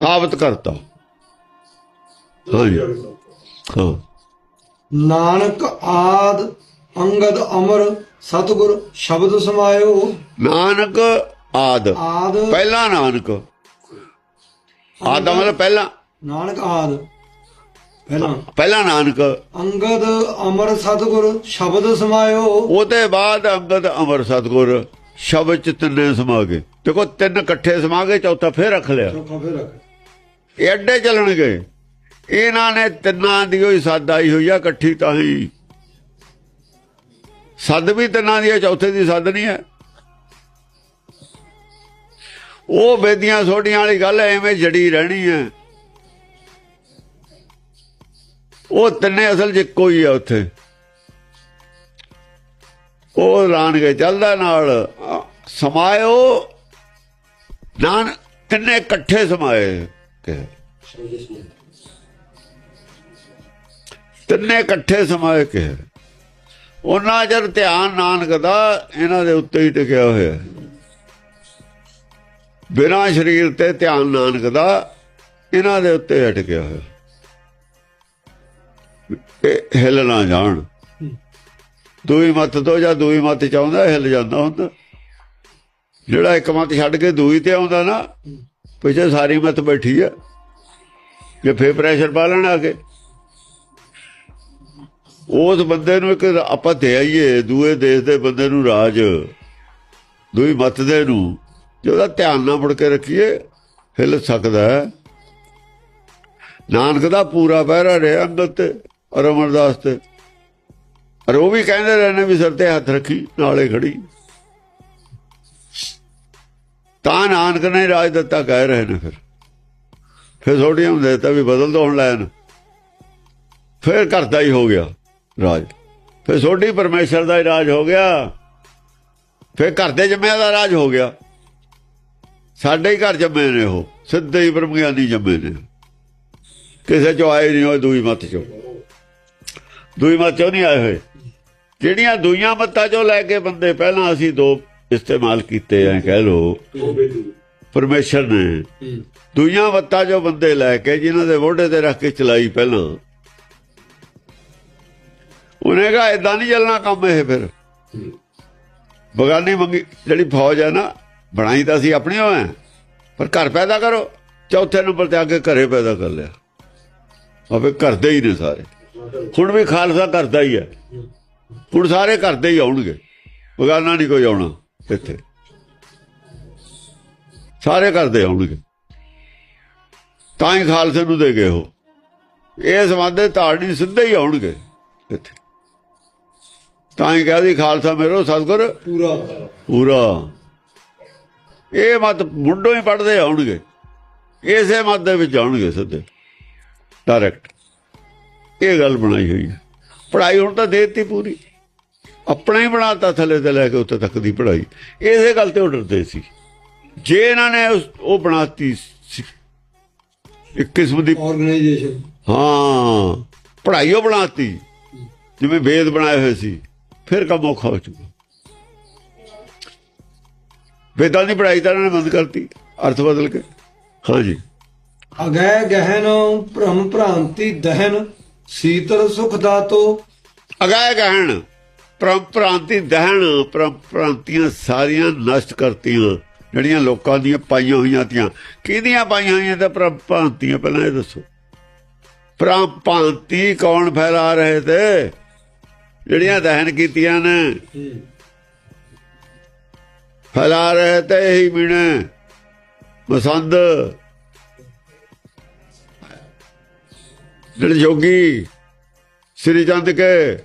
ਸਾਬਤ ਕਰਤਾ। ਹਾਂਜੀ ਹਾਂ। ਨਾਨਕ ਆਦ ਅੰਗਦ ਅਮਰ ਸਤਿਗੁਰ ਸ਼ਬਦ ਸਮਾਇਓ। ਨਾਨਕ ਆਦ। ਆਦ ਪਹਿਲਾ ਨਾਨਕ। ਆਦ ਮਤਲਬ ਪਹਿਲਾ। ਨਾਨਕ ਆਦ। ਪਹਿਲਾਂ। ਪਹਿਲਾ ਨਾਨਕ। ਅੰਗਦ ਅਮਰ ਸਤਿਗੁਰ ਸ਼ਬਦ ਸਮਾਇਓ। ਉਹਦੇ ਬਾਅਦ ਅੰਗਦ ਅਮਰ ਸਤਗੁਰ ਸ਼ਬਦ ਚ ਤਿੰਨੇ ਸਮਾ ਗਏ ਦੇਖੋ ਤਿੰਨ ਇਕੱਠੇ ਸਮਾ ਗਏ ਚੌਥਾ ਫੇਰ ਰੱਖ ਲਿਆ। ਚੌਥਾ ਫਿਰ ਰੱਖ ਇਹ ਅੱਡੇ ਚੱਲਣਗੇ ਇਹਨਾਂ ਨੇ ਤਿੰਨਾਂ ਦੀ ਹੋਈ ਸੱਦ ਆਈ ਹੋਈ ਆ ਇਕੱਠੀ ਤਾਂ ਹੀ। ਸੱਦ ਵੀ ਤਿੰਨਾਂ ਦੀ ਹੈ ਚੌਥੇ ਦੀ ਸੱਦ ਨਹੀਂ ਹੈ ਉਹ ਬੇਦੀਆਂ ਸੋਡੀਆਂ ਵਾਲੀ ਗੱਲ ਐਵੇਂ ਜੜੀ ਰਹਿਣੀ ਹੈ ਉਹ ਤਿੰਨੇ ਅਸਲ 'ਚ ਇੱਕੋ ਹੀ ਆ ਉੱਥੇ। ਉਹ ਲਾਣਗੇ ਚੱਲਦਾ ਨਾਲ। ਅ, ਸਮਾਇਓ ਨਾਨ ਤਿੰਨੇ ਇਕੱਠੇ ਸਮਾਏ। ਕਿ। ਤਿੰਨੇ ਇਕੱਠੇ ਸਮਾਏ ਕਿ। ਉਹਨਾਂ ਜਰ ਧਿਆਨ ਨਾਨਕ ਦਾ ਇਹਨਾਂ ਦੇ ਉੱਤੇ ਹੀ ਟਿਕਿਆ ਹੋਇਆ। ਹੈ। ਬਿਨਾਂ ਸਰੀਰ ਤੇ ਧਿਆਨ ਨਾਨਕ ਦਾ ਇਹਨਾਂ ਦੇ ਉੱਤੇ ਹੀ ਟਿਕਿਆ ਹੋਇਆ। ਇਹ ਹਿੱਲ ਨਾ ਜਾਣ। ਦੂਈ ਮੱਤ ਤੋਂ ਜਾਂ ਦੂਈ ਮੱਤ ਚ ਆਉਂਦਾ ਹਿੱਲ ਜਾਂਦਾ ਹੁੰਦਾ। ਜਿਹੜਾ ਇੱਕ ਮੱਤ ਛੱਡ ਕੇ ਦੂਈ ਤੇ ਆਉਂਦਾ ਨਾ ਪਿੱਛੇ ਸਾਰੀ ਮੱਤ ਬੈਠੀ ਆ, ਜੇ ਫੇਰ ਪ੍ਰੈਸ਼ਰ ਪਾ ਲੈਣ ਆ ਕੇ ਉਸ ਬੰਦੇ ਨੂੰ ਇੱਕ ਆਪਾਂ ਦੇ ਆਈਏ, ਦੂਏ ਦੇਸ਼ ਦੇ ਬੰਦੇ ਨੂੰ ਰਾਜ, ਦੂਈ ਮੱਤ ਦੇ ਨੂੰ, ਜੇ ਉਹਦਾ ਧਿਆਨ ਨਾ ਫੜ ਕੇ ਰੱਖੀਏ, ਹਿੱਲ ਸਕਦਾ ਨਾਨਕ ਦਾ ਪੂਰਾ ਪਹਿਰਾ ਰਿਹਾ ਅੰਗਤ ਤੇ, ਔਰ ਅਮਰਦਾਸ ਤੇ। ਔਰ ਉਹ ਵੀ ਕਹਿੰਦੇ ਰਹੇ ਵੀ ਸਿਰ ਤੇ ਹੱਥ ਰੱਖੀ, ਨਾਲੇ ਖੜੀ। ਤਾਂ ਨਾਨਕ ਨੇ ਰਾਜ ਦਿੱਤਾ, ਕਹਿ ਰਹੇ ਨੇ ਫਿਰ। ਫਿਰ ਸੋਡੀਅਮ ਦੇਤਾ ਵੀ ਬਦਲ ਦੋ ਹੁਣ ਲੈਣ। ਫਿਰ ਕਰਦਾ ਹੀ ਹੋ ਗਿਆ ਰਾਜ। ਫਿਰ ਸੋਡੀ ਪਰਮੇਸ਼ਰ ਦਾ ਹੀ ਰਾਜ ਹੋ ਗਿਆ। ਫਿਰ ਘਰ ਦੇ ਜੰਮਿਆਂ ਦਾ ਰਾਜ ਹੋ ਗਿਆ। ਸਾਡੇ ਹੀ ਘਰ ਜੰਮੇ ਨੇ ਉਹ। ਸਿੱਧੇ ਹੀ ਬ੍ਰਹਮ ਗਿਆਨੀ ਜੰਮੇ ਨੇ। ਕਿਸੇ ਚੋਂ ਆਏ ਨਹੀਂ ਹੋਏ, ਦੂਈ ਮੱਤ ਚੋਂ। ਦੂਈ ਮੱਤ ਚੋਂ ਨਹੀਂ ਆਏ ਹੋਏ। ਜਿਹੜੀਆਂ ਦੂਈਆਂ ਮੱਤਾਂ ਚੋਂ ਲੈ ਕੇ ਬੰਦੇ, ਪਹਿਲਾਂ ਅਸੀਂ ਦੋ ਇਸਤੇਮਾਲ ਕੀਤੇ ਐ ਕਹਿ ਲੋ ਪਰਮੇਸ਼ਰ ਨੇ ਦੂਈਆਂ ਮੱਤਾਂ ਚੋਂ ਬੰਦੇ ਲੈ ਕੇ ਜਿਨ੍ਹਾਂ ਦੇ ਮੋਢੇ ਤੇ ਰੱਖ ਕੇ ਚਲਾਈ ਪਹਿਲਾਂ। ਉਹਨੇ ਕਹਾ ਇਦਾਂ ਨਹੀਂ ਚੱਲਣਾ ਕੰਮ ਇਹ ਫਿਰ। ਬਗਾਨੀ ਮੰਗੀ, ਜਿਹੜੀ ਫੌਜ ਹੈ ਨਾ, ਬਣਾਈ ਤਾਂ ਅਸੀਂ ਆਪਣੀ ਹੋਏ ਪਰ ਘਰ ਪੈਦਾ ਕਰੋ। ਚੌਥੇ ਨੰਬਰ ਤੇ ਆ ਕੇ ਘਰੇ ਪੈਦਾ ਕਰ ਲਿਆ। ਆਪੇ ਕਰਦੇ ਹੀ ਨੇ ਸਾਰੇ। ਹੁਣ ਵੀ ਖਾਲਸਾ ਕਰਦਾ ਹੀ ਹੈ। ਹੁਣ ਸਾਰੇ ਕਰਦੇ ਹੀ ਆਉਣਗੇ। ਬਗਾਨਾ ਨਹੀਂ ਕੋਈ ਆਉਣਾ। ਇੱਥੇ। ਸਾਰੇ ਕਰਦੇ ਆਉਣਗੇ। ਤਾਂ ਹੀ ਖਾਲਸੇ ਨੂੰ ਦੇ ਗਏ ਉਹ। ਇਹ ਸਮਾਦੇ ਧਾਰਨੀ ਸਿੱਧੇ ਹੀ ਆਉਣਗੇ ਇੱਥੇ। ਤਾਂ ਹੀ ਕਹਦੀ ਖਾਲਸਾ ਮੇਰੋ ਸਤਗੁਰ। ਪੂਰਾ। ਪੂਰਾ। ਇਹ ਮਤ ਮੁੰਡੋਂ ਹੀ ਪੜਦੇ ਆਉਣਗੇ। ਇਸੇ ਮਤ ਦੇ ਵਿੱਚ ਆਉਣਗੇ ਸਿੱਧੇ। ਡਾਇਰੈਕਟ ਇਹ ਗੱਲ ਬਣਾਈ ਹੋਈ ਹੈ। ਪੜਾਈ ਹੁਣ ਤਾਂ ਦੇ ਦਿੱਤੀ ਪੂਰੀ। ਆਪਣਾ ਹੀ ਬਣਾਤਾ ਥੱਲੇ ਤੇ ਲੈ ਕੇ ਉੱਤੇ ਤੱਕ ਦੀ ਪੜਾਈ ਇਸੇ ਗੱਲ ਤੇ ਉਹ ਡਰਦੇ ਸੀ। ਜੇ ਇਹਨਾਂ ਨੇ ਉਹ ਬਣਾਤੀ ਇੱਕ ਕਿਸਮ ਦੀ ਆਰਗੇਨਾਈਜੇਸ਼ਨ ਹਾਂ। ਪੜ੍ਹਾਈ ਉਹ ਬਣਾਤੀ। ਜਿਵੇਂ ਵੇਦ ਬਣਾਏ ਹੋਏ ਸੀ। ਫਿਰ ਕੰਮ ਔਖਾ ਹੋ ਚੁੱਕਾ। ਵੇਦਾਂ ਦੀ ਪੜ੍ਹਾਈ ਤਾਂ ਇਹਨਾਂ ਨੇ ਬੰਦ ਕਰਤੀ। ਅਰਥ ਬਦਲ ਕੇ। ਹਾਂਜੀ ਅਗੈ ਗਹਿਨ ਭ੍ਰਮ ਭ੍ਰਾਂਤੀ ਦਹਨ ਸੀਤਲ ਸੁਖ ਦਾਤੋ। ਅਗਾਏ ਕਹਿਣ ਪਰੰਪਰਾਂਤੀ ਦਹਣ ਪਰੰਪਰਾਂਤੀਆਂ ਸਾਰੀਆਂ ਨਸ਼ਟ ਕਰਤੀਆਂ, ਜਿਹੜੀਆਂ ਲੋਕਾਂ ਦੀਆਂ ਪਾਈਆਂ ਹੋਈਆਂ ਤੀਆਂ। ਕਿਹਦੀਆਂ ਪਾਈਆਂ ਹੋਈਆਂ ਤਾਂ ਪਰੰਪਰਾਂਤੀਆਂ ਪਹਿਲਾਂ ਇਹ ਦੱਸੋ। ਪਰੰਪਰਾਂਤੀ ਕੌਣ ਫੈਲਾ ਰਹੇ ਤੇ? ਜਿਹੜੀਆਂ ਦਹਨ ਕੀਤੀਆਂ ਨੇ। ਫੈਲਾ ਰਹੇ ਤੇ ਇਹੀ ਮੀਣੇ। ਮਸੰਦ। ਜਿਹੜੇ ਜੋਗੀ, ਸ੍ਰੀ ਚੰਦ ਕੇ।